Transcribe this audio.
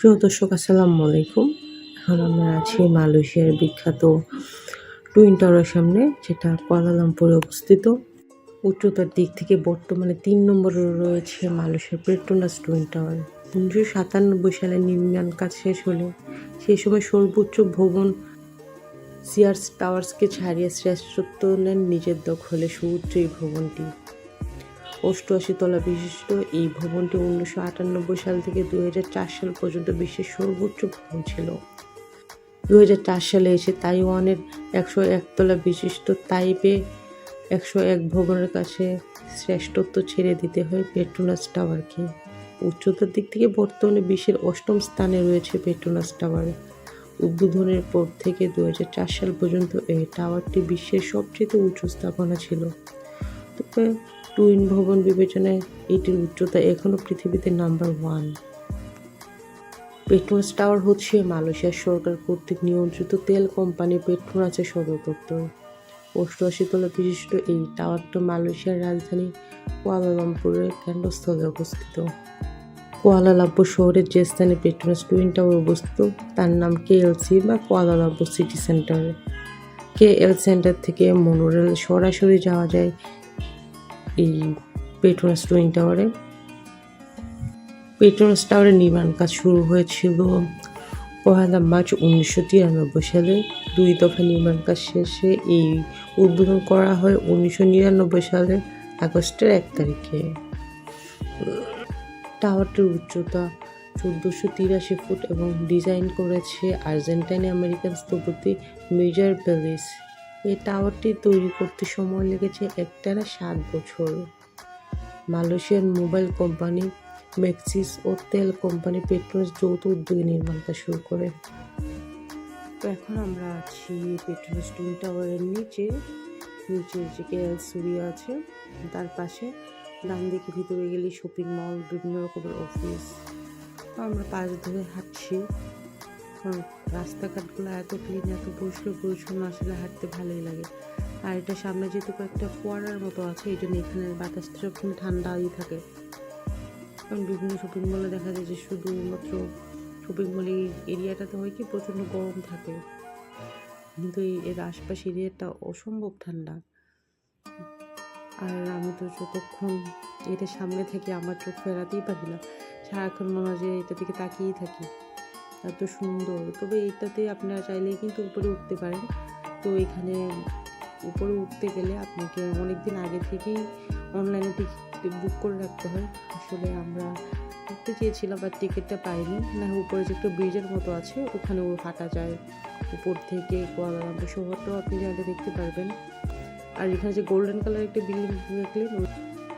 প্রিয় দর্শক, আসসালামু আলাইকুম। এখন আমরা আছি মালয়েশিয়ার বিখ্যাত টুইন টাওয়ারের সামনে, যেটা কুয়ালালামপুরে অবস্থিত। উচ্চতার দিক থেকে বর্তমানে তিন নম্বরে রয়েছে মালয়েশিয়ার পেট্রোনাস টুইন টাওয়ার। উনিশশো সাতানব্বই সালে নির্মাণ কাজ শেষ হলে সেই সময় সর্বোচ্চ ভবন সিয়ার্স টাওয়ার্সকে ছাড়িয়ে শ্রেষ্ঠত্ব নেন নিজের দখলে সুউচ্চ এই ভবনটি। অষ্টআশি তলা বিশিষ্ট এই ভবনটি উনিশশো আটানব্বই সাল থেকে দুই হাজার চার সাল পর্যন্ত বিশ্বের সর্বোচ্চ ভবন ছিল। দু হাজার চার সালে এসে তাইওয়ানের একশো একতলা বিশিষ্ট তাইপে একশো এক ভবনের কাছে শ্রেষ্ঠত্ব ছেড়ে দিতে হয় পেট্রোনাস টাওয়ারকে। উচ্চতার দিক থেকে বর্তমানে বিশ্বের অষ্টম স্থানে রয়েছে পেট্রোনাস টাওয়ার। উদ্বোধনের পর থেকে দু হাজার চার সাল পর্যন্ত এই টাওয়ারটি বিশ্বের সবচেয়ে উঁচু স্থাপনা ছিল। তবে টুইন ভবন বিবেচনায় এটির উচ্চতা এখনও পৃথিবীতে নাম্বার ওয়ান। পেট্রোনাস টাওয়ার হচ্ছে মালয়েশিয়ার সরকার কর্তৃক নিয়ন্ত্রিত তেল কোম্পানি পেট্রোনাসের সদর দপ্তর। অষ্টআশি তলা বিশিষ্ট এই টাওয়ারটা মালয়েশিয়ার রাজধানী কুয়ালালামপুরের কেন্দ্রস্থলে অবস্থিত। কুয়ালালামপুর শহরের যে স্থানে পেট্রোনাস টুইন টাওয়ার অবস্থিত, তার নাম কেএলসি বা Kuala Lumpur city centre. KL centre থেকে মনোরেল সরাসরি যাওয়া যায় এই পেট্রোনাস টুইন টাওয়ারে। পেট্রোনাস টাওয়ারের নির্মাণ কাজ শুরু হয়েছিল পহেলা মার্চ উনিশশো তিরানব্বই সালে। দুই দফা নির্মাণ কাজ শেষে এই উদ্বোধন করা হয় উনিশশো নিরানব্বই সালের আগস্টের এক তারিখে। টাওয়ারটির উচ্চতা চোদ্দোশো তিরাশি ফুট এবং ডিজাইন করেছে আর্জেন্টাইন আমেরিকান স্থপতি মেজর প্যালেস এই টাওয়ারটি তৈরি করতে সময় লেগেছে একটানা সাত বছর। মালয়েশিয়ান মোবাইল কোম্পানি, ম্যাক্সিস ও তেল কোম্পানি পেট্রোনাস যৌথ উদ্যোগে নির্মাণ কাজ শুরু করে। তো এখন আমরা আছি পেট্রোনাস টুইন টাওয়ারের নিচে। নিচে যে কেএল সুরিয়া আছে, তার পাশে ডান দিকে ভিতরে গেলে শপিং মল, বিভিন্ন রকমের অফিস। আমরা পাশ ধরে হাঁটছি। রাস্তাঘাটগুলো এত ক্লিন এত পরিষ্কার পরিচ্ছন্ন, আসলে হাঁটতে ভালোই লাগে। আর এটা সামনে যেহেতু কয়েকটা ফোয়ারার মতো আছে, এই জন্য এখানে বাতাসটা সবসময় ঠান্ডাই থাকে। কারণ বিভিন্ন শপিং মলে দেখা যায় যে শুধুমাত্র শপিং মলে এরিয়াটাতে হয় কি, প্রচণ্ড গরম থাকে। কিন্তু এই, এর আশপাশ এরিয়াটা অসম্ভব ঠান্ডা। আর আমি তো যতক্ষণ এটা সামনে থেকে আমার চোখ ফেরাতেই পারি না, সারাক্ষণ মনে হয় যে এটা দিকে তাকিয়েই থাকি। এত সুন্দর। তবে এইটাতে আপনারা চাইলেই কিন্তু উপরে উঠতে পারেন। তো এখানে উপরে উঠতে গেলে আপনাকে অনেক দিন আগে থেকেই অনলাইনে টিকিট বুক করে রাখতে হয়। আসলে আমরা উঠতে চেয়েছিলাম বাট টিকিটটা পাইনি। না উপরে যে একটা ব্রিজের মতো আছে, ওখানেও হাঁটা যায়। উপর থেকে কুয়ালালামপুর শহরটাও আপনি চাইলে দেখতে পারবেন। আর এখানে যে গোল্ডেন কালার একটা বিল্ডিং দেখলেন